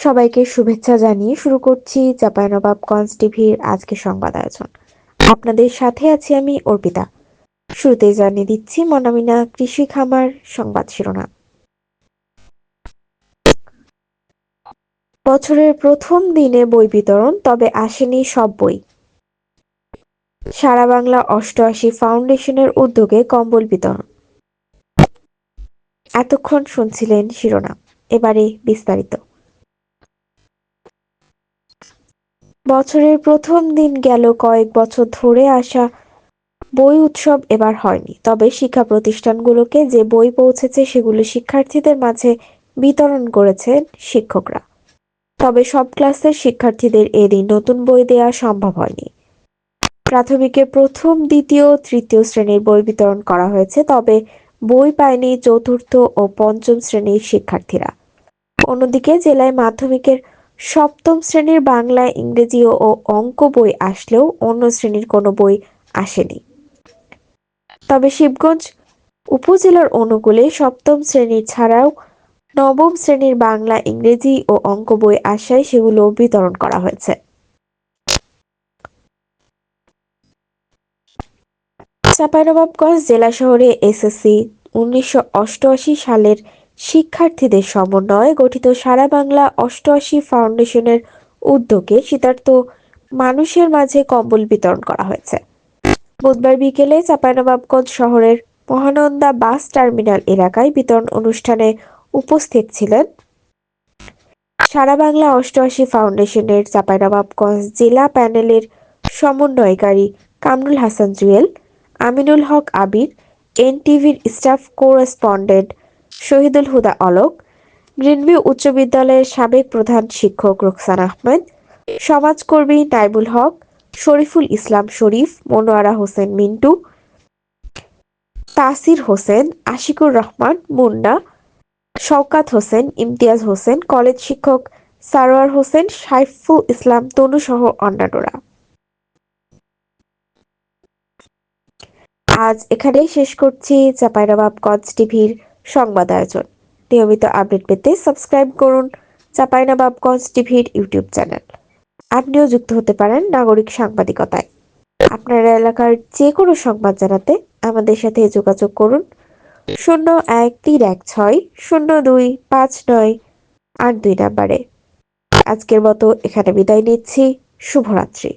সবাইকে শুভেচ্ছা জানিয়ে শুরু করছি চাঁপাইনবাবগঞ্জ টিভির আজকে সংবাদ আয়োজন। আপনাদের সাথে আছি আমি অর্পিতা। শুরুতে জানিয়ে দিচ্ছি, মনামিনা কৃষি খামার সংবাদ শিরোনাম। বছরের প্রথম দিনে বই বিতরণ, তবে আসেনি সব বই। সারা বাংলা অষ্টআশি ফাউন্ডেশনের উদ্যোগে কম্বল বিতরণ। এতক্ষণ শুনছিলেন শিরোনাম, এবারে বিস্তারিত। বছরের প্রথম দিন গেল কয়েক বছর ধরে আসা বই উৎসব এবার হয়নি। তবে শিক্ষা প্রতিষ্ঠানগুলোকে যে বই পৌঁছেছে সেগুলো শিক্ষার্থীদের মাঝে বিতরণ করেছেন শিক্ষকরা। তবে সব ক্লাসের শিক্ষার্থীদের এদিন নতুন বই দেওয়া সম্ভব হয়নি। প্রাথমিকের প্রথম, দ্বিতীয়, তৃতীয় শ্রেণির বই বিতরণ করা হয়েছে, তবে বই পায়নি চতুর্থ ও পঞ্চম শ্রেণির শিক্ষার্থীরা। অন্যদিকে জেলায় মাধ্যমিকের সপ্তম শ্রেণির বাংলা, ইংরেজি ও অঙ্ক বই আসলেও অন্য শ্রেণির কোনো বই আসেনি। তবে শিবগঞ্জ উপজেলার অনুকূলে সপ্তম শ্রেণির ছাড়াও নবম শ্রেণির বাংলা, ইংরেজি ও অঙ্ক বই আসায় সেগুলো বিতরণ করা হয়েছে। চাঁপাইনবাবগঞ্জ জেলা শহরে এসএসসি উনিশশো অষ্টআশি সালের শিক্ষার্থীদের সমন্বয়ে গঠিত সারা বাংলা অষ্টআশি ফাউন্ডেশনের উদ্যোগে শীতার্থ মানুষের মাঝে কম্বল বিতরণ করা হয়েছে। বুধবার বিকেলে চাঁপাইনবাবগঞ্জ শহরের মহানন্দা বাস টার্মিনাল এলাকায় বিতরণ অনুষ্ঠানে উপস্থিত ছিলেন সারা বাংলা অষ্টআশি ফাউন্ডেশনের চাঁপাইনবাবগঞ্জ জেলা প্যানেলের সমন্বয়কারী Kamrul Hasan Jewel, Aminul Haque Abir, এনটিভির staff correspondent Shahidul Huda Alok Greenview উচ্চ বিদ্যালয়ের সাবেক প্রধান শিক্ষক রুকসান আহমেদ, সমাজকর্মী নাইবুল হক, শরীফুল ইসলাম শরীফ, মনোয়ারা হোসেন মিন্টু, তাসির হোসেন, আশিকুর রহমান মুন্না, শওকাত হোসেন, ইমতিয়াজ হোসেন, কলেজ শিক্ষক সারোয়ার হোসেন, সাইফুল ইসলাম, তনু সহ অন্যান্যরা। আজ এখানেই শেষ করছি। চাপাইনবাবগঞ্জ টিভির সংবাদ আয়োজন। নিয়মিত আপডেট পেতে সাবস্ক্রাইব করুন চাপাইনবাবগঞ্জ টিভির ইউটিউব চ্যানেল। আপনিও যুক্ত হতে পারেন নাগরিক সাংবাদিকতায়। আপনার এলাকার যে কোনো সংবাদ জানাতে আমাদের সাথে যোগাযোগ করুন শূন্য এক তিন এক ছয় শূন্য দুই পাঁচ নয় আট দুই নাম্বারে। আজকের মতো এখানে বিদায় নিচ্ছি। শুভরাত্রি।